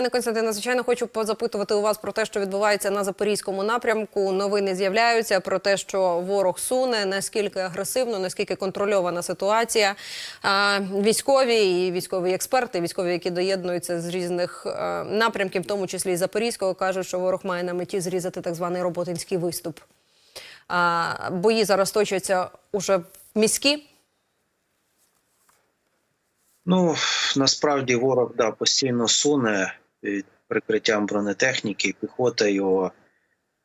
Пане Константине, звичайно, хочу позапитувати у вас про те, що відбувається на запорізькому напрямку. Новини з'являються про те, що ворог суне, наскільки агресивно, наскільки контрольована ситуація. Військові і військові експерти, військові, які доєднуються з різних е, напрямків, в тому числі і Запорізького, кажуть, що ворог має на меті зрізати так званий роботинський виступ. Бої зараз точаться уже міські. Ну насправді ворог да постійно суне прикриттям бронетехніки, піхота його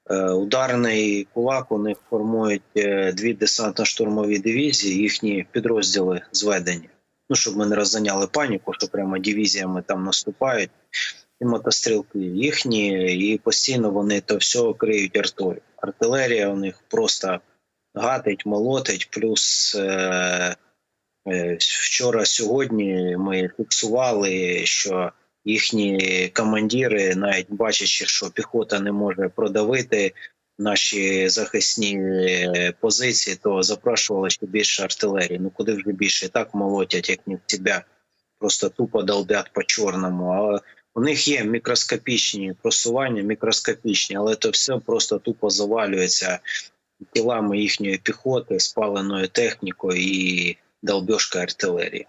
е, ударний кулак. У них формують е, дві десантно-штурмові дивізії, їхні підрозділи зведені. Ну щоб ми не розганяли паніку, що прямо дивізіями там наступають. І мотострілки їхні, і постійно вони то все криють артою. Артилерія у них просто гатить, молотить, плюс. Е, Вчора, сьогодні ми фіксували, що їхні командири, навіть бачачи, що піхота не може продавити наші захисні е, позиції, то запрошували ще більше артилерії. Ну куди вже більше так молотять, як не в тебе, просто тупо долбять по чорному. А у них є мікроскопічні просування, мікроскопічні, але то все просто тупо завалюється тілами їхньої піхоти, спаленою технікою і долбежка артилерії.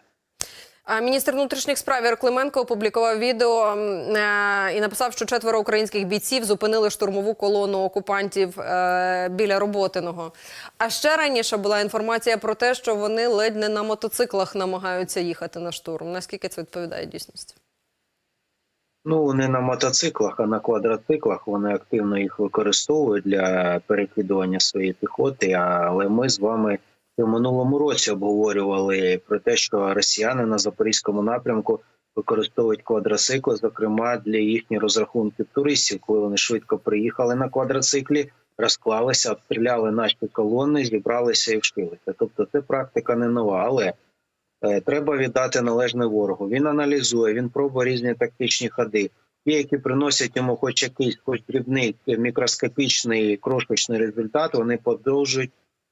Міністр внутрішніх справ Ігор Клименко опублікував відео е, і написав, що четверо українських бійців зупинили штурмову колону окупантів е, біля Роботиного. А ще раніше була інформація про те, що вони ледь не на мотоциклах намагаються їхати на штурм. Наскільки це відповідає дійсності? Ну не на мотоциклах, а на квадроциклах. Вони активно їх використовують для перекидування своєї піхоти. Але ми з вами в минулому році обговорювали про те, що росіяни на запорізькому напрямку використовують квадроцикли, зокрема для їхніх розрахунків туристів, коли вони швидко приїхали на квадроциклі, розклалися, обстріляли наші колони, зібралися і вшилися. Тобто, це практика не нова, але е, треба віддати належне ворогу. Він аналізує, він пробує різні тактичні ходи. Ті, які приносять йому хоч якийсь хоч дрібний мікроскопічний крошечний результат, вони продовжують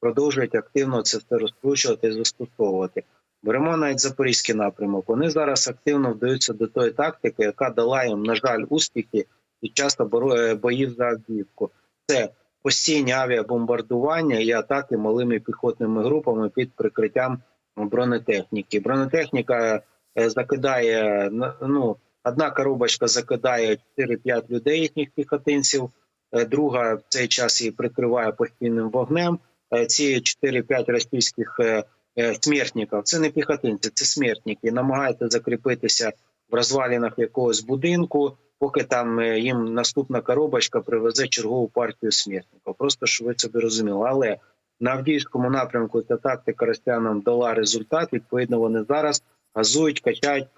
продовжують активно це все розкручувати і застосовувати. Беремо навіть запорізький напрямок. Вони зараз активно вдаються до тої тактики, яка дала їм, на жаль, успіхи під час оборо- боїв за Авдіївку. Це постійні авіабомбардування і атаки малими піхотними групами під прикриттям бронетехніки. Бронетехніка е, закидає ну, одна коробочка закидає 4-5 людей їхніх піхотинців. е, Друга в цей час її прикриває постійним вогнем. Е, Ці 4-5 російських е, е, смертників це не піхотинці, це смертники. Намагаються закріпитися в розвалінах якогось будинку, поки там їм наступна коробочка привезе чергову партію смертників. Просто щоб ви собі розуміли. Але на Авдіївському напрямку ця тактика росіянам дала результат. Відповідно, вони зараз газують, качають,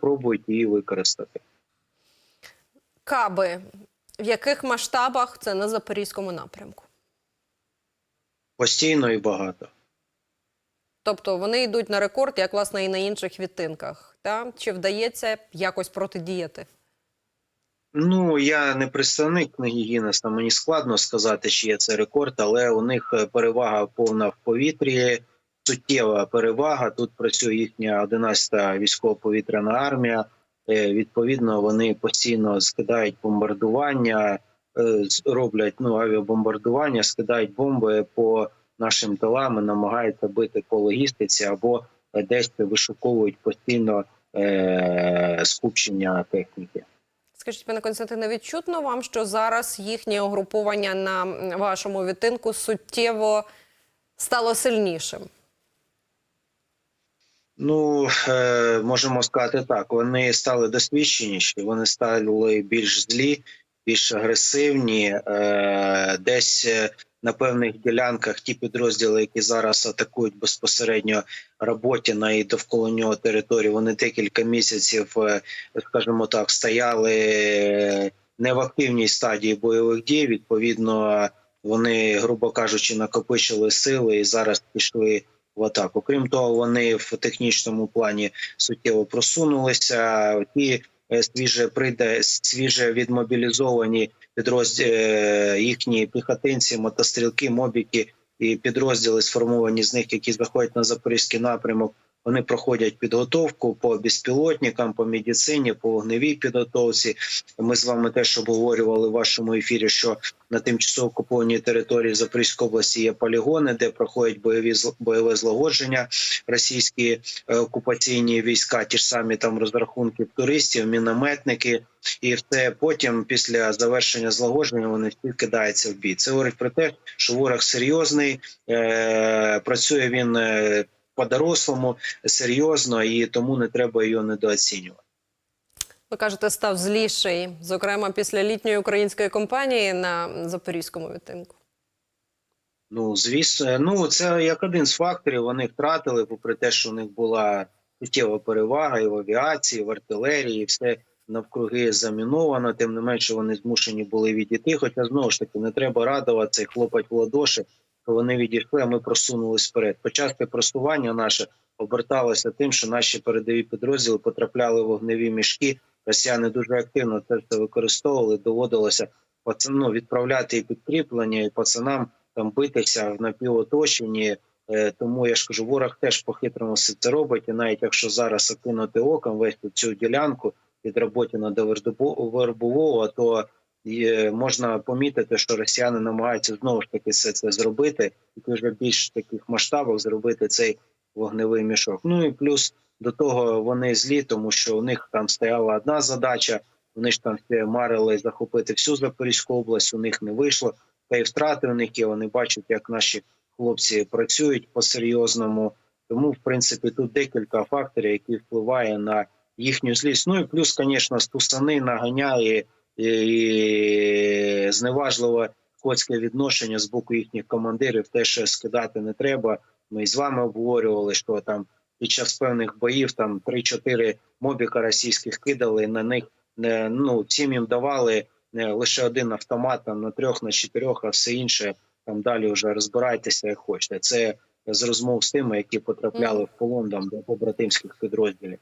пробують її використати. Каби. В яких масштабах це на запорізькому напрямку? Постійно і багато. Тобто вони йдуть на рекорд, як власне і на інших відтинках. Та? Чи вдається якось протидіяти? Ну я не представник книги Гіннеса, Мені складно сказати, чи є це рекорд, але у них е, перевага повна в повітрі, суттєва перевага. Тут працює їхня 11-та військово-повітряна армія. Е, Відповідно, вони постійно скидають бомбардування, роблять ну авіабомбардування, скидають бомби по нашим тилам, і намагаються бити по логістиці або е, десь вишуковують постійно е- скупчення техніки. Скажіть, пане Константине, відчутно вам, що зараз їхнє угруповання на вашому відтинку суттєво стало сильнішим? Ну е, можемо сказати так. Вони стали досвідченіші, вони стали більш злі, більш агресивні. Е, десь е, на певних ділянках ті підрозділи, які зараз атакують безпосередньо Роботіна і довкола нього територію, вони декілька місяців, е, скажімо так, стояли не в активній стадії бойових дій. Відповідно, вони, грубо кажучи, накопичили сили і зараз пішли в атаку. Крім того, вони в технічному плані суттєво просунулися. Ті свіже прийде свіже відмобілізовані підрозділи їхні піхотинці, мотострілки, мобіки і підрозділи сформовані з них, які заходять на запорізький напрямок. Вони проходять підготовку по безпілотникам, по медицині, по вогневій підготовці. Ми з вами теж обговорювали в вашому ефірі, що на тимчасово окупованій території Запорізької області є полігони, де проходять бойові бойове злагодження російські е, окупаційні війська, ті ж самі там розрахунки туристів, мінометники, і все потім, після завершення злагодження, вони всі кидаються в бій. Це говорить про те, що ворог серйозний, е, працює він е, по-дорослому, серйозно, і тому не треба його недооцінювати. Ви кажете, став зліший, зокрема після літньої української кампанії на запорізькому відтинку. Ну, звісно, ну це як один з факторів. Вони втратили, попри те, що у них була суттєва перевага і в авіації, і в артилерії, і все навкруги заміновано. Тим не менше, вони змушені були відійти. Хоча знову ж таки не треба радуватися і хлопать в ладоші, вони відійшли. а Ми просунулись вперед. Початки просування наше оберталося тим, що наші передові підрозділи потрапляли в вогневі мішки. Росіяни дуже активно це все використовували. Доводилося пацан- ну, відправляти і підкріплення, і пацанам там битися в напівоточенні. Е, Тому я ж кажу, ворог теж по-хитрому все це робить. І навіть якщо зараз окинути оком весь цю ділянку від Роботіна до Вердобо- Вербового, то е, можна помітити, що росіяни намагаються знову ж таки все це зробити, і вже більш таких масштабах зробити цей вогневий мішок. Ну і плюс до того вони злі, тому що у них там стояла одна задача. Вони ж там марили захопити всю Запорізьку область. У них не вийшло. Та й втрати у них є. Вони бачать, як наші хлопці працюють по-серйозному. Тому, в принципі, тут декілька факторів, які впливають на їхню злість. Ну і плюс, звісно, стусани наганяє і зневажливе скотське відношення з боку їхніх командирів. Теж скидати не треба. Ми з вами обговорювали, що там під час певних боїв там 3-4 мобіка російських кидали на них. Ну всім їм давали не лише один автомат там на трьох, на чотирьох, а все інше там далі вже розбирайтеся як хочете. Це з розмов з тими, які потрапляли в полон там, до побратимських підрозділів.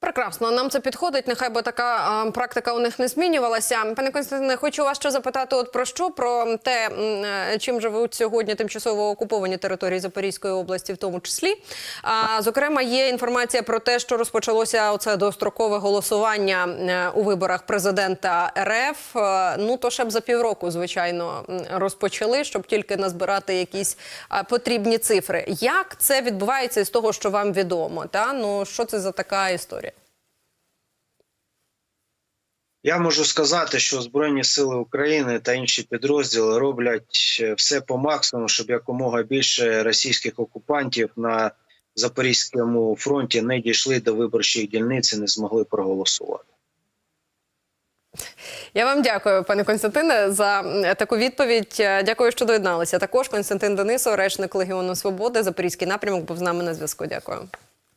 Прекрасно, нам це підходить. Нехай би така а, практика у них не змінювалася. Пане Константине, хочу вас ще запитати: от про що? Про те, е, чим живуть сьогодні тимчасово окуповані території Запорізької області, в тому числі. А зокрема, є інформація про те, що розпочалося оце дострокове голосування е, у виборах президента РФ. Е, Ну то ще б за півроку, звичайно, розпочали, щоб тільки назбирати якісь потрібні цифри. Як це відбувається з того, що вам відомо? Та ну що це за така історія? Я можу сказати, що Збройні Сили України та інші підрозділи роблять е, все по максимуму, щоб якомога більше російських окупантів на Запорізькому фронті не дійшли до виборчої дільниці, не змогли проголосувати. Я вам дякую, пане Константине, за таку відповідь. Е, Дякую, що доєдналися. Також Константин Денисов, речник Легіону Свободи, Запорізький напрямок, був з нами на зв'язку. Дякую.